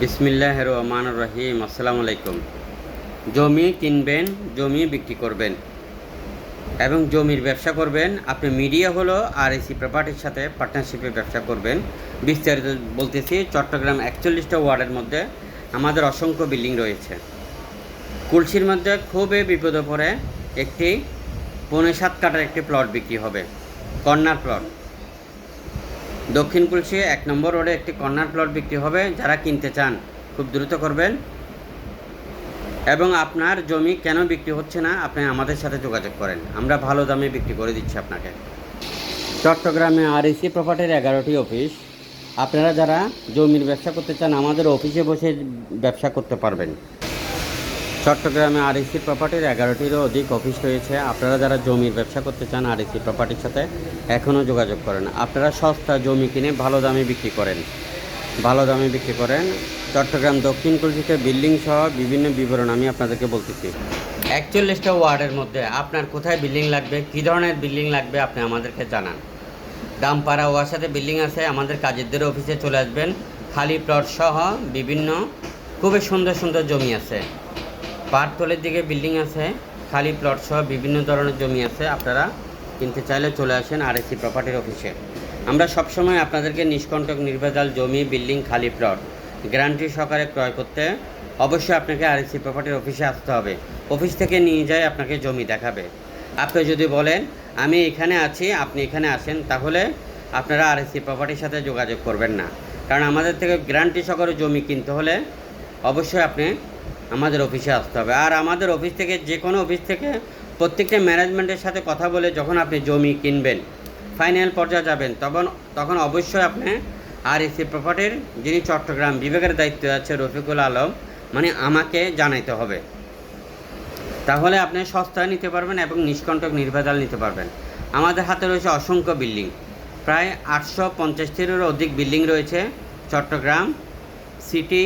বিসমিল্লাহ রহমান রহিম আসসালামু আলাইকুম। জমি কিনবেন, জমি বিক্রি করবেন এবং জমির ব্যবসা করবেন। আপনি মিডিয়া হলো আর এসি প্রপার্টির সাথে পার্টনারশিপে ব্যবসা করবেন। বিস্তারিত বলতেছি, চট্টগ্রাম একচল্লিশটা ওয়ার্ডের মধ্যে আমাদের অসংখ্য বিল্ডিং রয়েছে। কুলসির মধ্যে খুবই বিপদে পড়ে একটি, পৌনে সাত কাটার একটি প্লট বিক্রি হবে, কর্নার প্লট দক্ষিণ কুলসি এক নম্বর রোডে একটি কর্নার প্লট বিক্রি হবে, যারা কিনতে চান, খুব দ্রুত করবেন। এবং আপনার জমি কেন বিক্রি হচ্ছে না, আপনি আমাদের সাথে যোগাযোগ করেন। আমরা ভালো দামে বিক্রি করে দিচ্ছি আপনাকে। চট্টগ্রামে আর এসি প্রপার্টির এগারোটি অফিস। আপনারা যারা জমির ব্যবসা করতে চান, আমাদের অফিসে বসে ব্যবসা করতে পারবেন। চট্টগ্রামে আর এসি প্রপার্টির এগারোটিরও অধিক অফিস রয়েছে। আপনারা যারা জমির ব্যবসা করতে চান আর এসি প্রপার্টির সাথে, এখনও যোগাযোগ করেন। আপনারা সস্তা জমি কিনে ভালো দামে বিক্রি করেন। ভালো দামে বিক্রি করেন। চট্টগ্রাম দক্ষিণ কুলসিতে বিল্ডিং সহ বিভিন্ন বিবরণ আমি আপনাদেরকে বলতেছি। একচল্লিশটা ওয়ার্ডের মধ্যে আপনার কোথায় বিল্ডিং লাগবে, কী ধরনের বিল্ডিং লাগবে আপনি আমাদেরকে জানান। দামপাড়া ওয়াসাতে বিল্ডিং আছে, আমাদের কাজেরদের অফিসে চলে আসবেন। খালি প্লট সহ বিভিন্ন খুবই সুন্দর সুন্দর জমি আছে। পাটতলের দিকে বিল্ডিং আছে, খালি প্লট সহ বিভিন্ন ধরনের জমি আছে, আপনারা কিনতে চাইলে চলে আসেন আর এসি প্রপার্টির অফিসে আমরা সবসময় আপনাদেরকে নিষ্কণ্টক, নির্ভেজাল জমি, বিল্ডিং, খালি প্লট গ্যারান্টি সহকারে ক্রয় করতে অবশ্যই আপনাকে আর এসি প্রপার্টির অফিসে আসতে হবে। অফিস থেকে নিয়ে যায়, আপনাকে জমি দেখাবে। আপনি যদি বলেন, আমি এখানে আছি, আপনি এখানে আসেন, তাহলে আপনারা আর এসি প্রপার্টির সাথে যোগাযোগ করবেন না। কারণ আমাদের থেকে গ্যারান্টি সহকারে জমি কিনতে হলে অবশ্যই আপনি আমাদের অফিসে আসতে হবে। আর আমাদের অফিস থেকে যে কোনো অফিস থেকে প্রত্যেকটা ম্যানেজমেন্টের সাথে কথা বলে যখন আপনি জমি কিনবেন ফাইনাল পর্যায়ে যাবেন, তখন তখন অবশ্যই আপনি আর এসি প্রপার্টির যিনি চট্টগ্রাম বিভাগের দায়িত্বে আছে, রফিকুল আলম মানে আমাকে জানাইতে হবে। তাহলে আপনি সস্তায় নিতে পারবেন এবং নিষ্কণ্টক নির্ভেজাল নিতে পারবেন। আমাদের হাতে রয়েছে অসংখ্য বিল্ডিং। প্রায় আটশো পঞ্চাশটিরও অধিক বিল্ডিং রয়েছে চট্টগ্রাম সিটি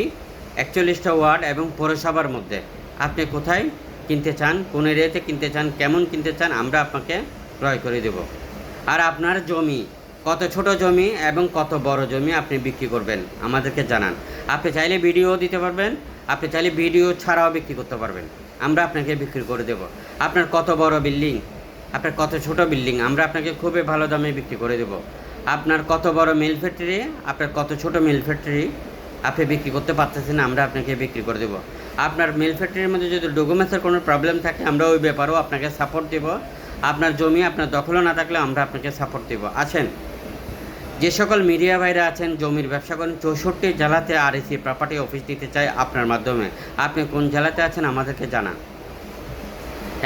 একচল্লিশটা ওয়ার্ড এবং পৌরসভার মধ্যে। আপনি কোথায় কিনতে চান, কোন এরিয়াতে কিনতে চান, কেমন কিনতে চান, আমরা আপনাকে ক্রয় করে দেব। আর আপনার জমি, কত ছোট জমি এবং কত বড় জমি আপনি বিক্রি করবেন, আমাদেরকে জানান। আপনি চাইলে ভিডিও দিতে পারবেন, আপনি চাইলে ভিডিও ছাড়াও বিক্রি করতে পারবেন। আমরা আপনাকে বিক্রি করে দেব। আপনার কত বড় বিল্ডিং, আপনার কত ছোট বিল্ডিং, আমরা আপনাকে খুবই ভালো দামে বিক্রি করে দেব। আপনার কত বড় মিল ফ্যাক্টরি, আপনার কত ছোট মিল ফ্যাক্টরি আপনি বিক্রি করতে পারতেছেন আমরা আপনাকে বিক্রি করে দেবো। আপনার মিল ফ্যাক্টরির মধ্যে যদি ডকুমেন্টসের কোনো প্রবলেম থাকে, আমরা ওই ব্যাপারেও আপনাকে সাপোর্ট দেব। আপনার জমি আপনার দখলও না থাকলে আমরা আপনাকে সাপোর্ট দেব। আছেন? যে সকল মিডিয়া ভাইরা আছেন, জমির ব্যবসা করেন, চৌষট্টি জেলাতে আর এসি প্রপার্টি অফিস দিতে চাই আপনার মাধ্যমে। আপনি কোন জেলাতে আছেন আমাদেরকে জানান।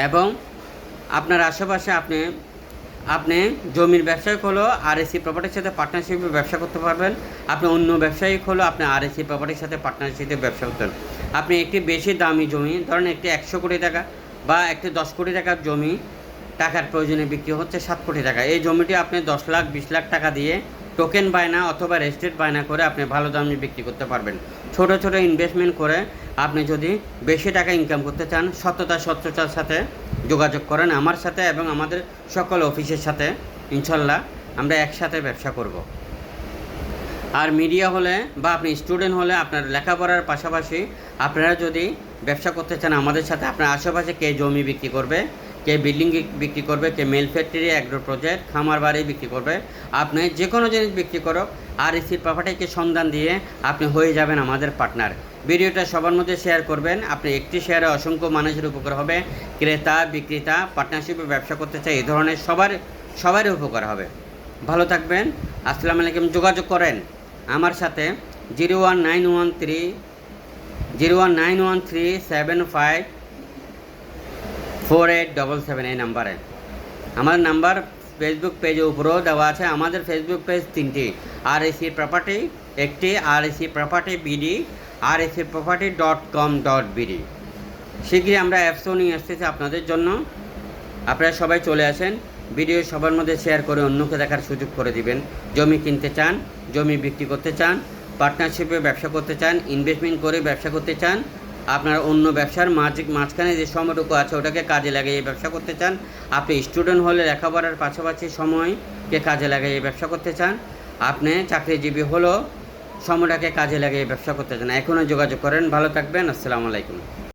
এবং আপনার আশেপাশে আপনি আপনি জমির ব্যবসায়িক হলো আর এসি প্রপার্টির সাথে পার্টনারশিপে ব্যবসা করতে পারবেন। আপনি অন্য ব্যবসায়িক হলো আপনি আর এসি প্রপার্টির সাথে পার্টনারশিপে ব্যবসা করতেন আপনি একটি বেশি দামি জমি, ধরেন একটি একশো কোটি টাকা বা একটি দশ কোটি টাকার জমি, টাকার প্রয়োজনে বিক্রি হচ্ছে সাত কোটি টাকা। এই জমিটি আপনি দশ লাখ, বিশ লাখ টাকা দিয়ে টোকেন বায়না অথবা রেজিস্ট্রেট বায়না করে আপনি ভালো দামে বিক্রি করতে পারবেন। ছোট ছোট ইনভেস্টমেন্ট করে আপনি যদি বেশি টাকা ইনকাম করতে চান সত্যতা স্বচ্ছতার সাথে যোগাযোগ করেন আমার সাথে এবং আমাদের সকল অফিসের সাথে, ইনশাল্লাহ আমরা একসাথে ব্যবসা করব। আর মিডিয়া হলে বা আপনি স্টুডেন্ট হলে আপনার লেখাপড়ার পাশাপাশি আপনারা যদি ব্যবসা করতে চান আমাদের সাথে, আপনার আশেপাশে কে জমি বিক্রি করবে কে বিল্ডিং বিক্রি করবে, কে মেল ফ্যাক্টরি অ্যাগ্রো প্রজেক্ট খামার বাড়ি বিক্রি করবে, আপনি যে কোনো জিনিস বিক্রি করো, আর এসির প্রপার্টিকে সন্ধান দিয়ে আপনি হয়ে যাবেন আমাদের পার্টনার ভিডিওটা সবার মধ্যে শেয়ার করবেন, আপনি একটি শেয়ারে অসংখ্য মানুষের উপকার হবে, ক্রেতা, বিক্রেতা পার্টনারশিপে ব্যবসা করতে চাই এই ধরনের সবার, সবারই উপকার হবে। ভালো থাকবেন, আসসালামু আলাইকুম, যোগাযোগ করেন। আমার সাথে zero one nine one three, zero one nine one three seven five four eight double seven এই নাম্বারে আমার নাম্বার ফেসবুক পেজের উপরেও দেওয়া আছে আমাদের ফেসবুক পেজ তিনটি আর এসি প্রপার্টি একটি R AC property BD R AC property dot com dot BD শীঘ্রই আমরা অ্যাপসও নিয়ে এসেছি আপনাদের জন্য আপনারা সবাই চলে আসেন ভিডিও সবার মধ্যে শেয়ার করে অন্যকে দেখার সুযোগ করে দিবেন জমি কিনতে চান জমি বিক্রি করতে চান পার্টনারশিপে ব্যবসা করতে চান ইনভেস্টমেন্ট করে ব্যবসা করতে চান আপনার অন্য ব্যবসার মাঝ মাঝখানে যে সময়টুকু আছে, ওটাকে কাজে লাগিয়ে ব্যবসা করতে চান। আপনি স্টুডেন্ট হলে লেখাপড়ার পাশাপাশি সময়কে কাজে লাগিয়ে ব্যবসা করতে চান। আপনি চাকরিজীবী হলেও সময়টাকে কাজে লাগিয়ে ব্যবসা করতে চান। এখনও যোগাযোগ করেন। ভালো থাকবেন। আসসালামু আলাইকুম।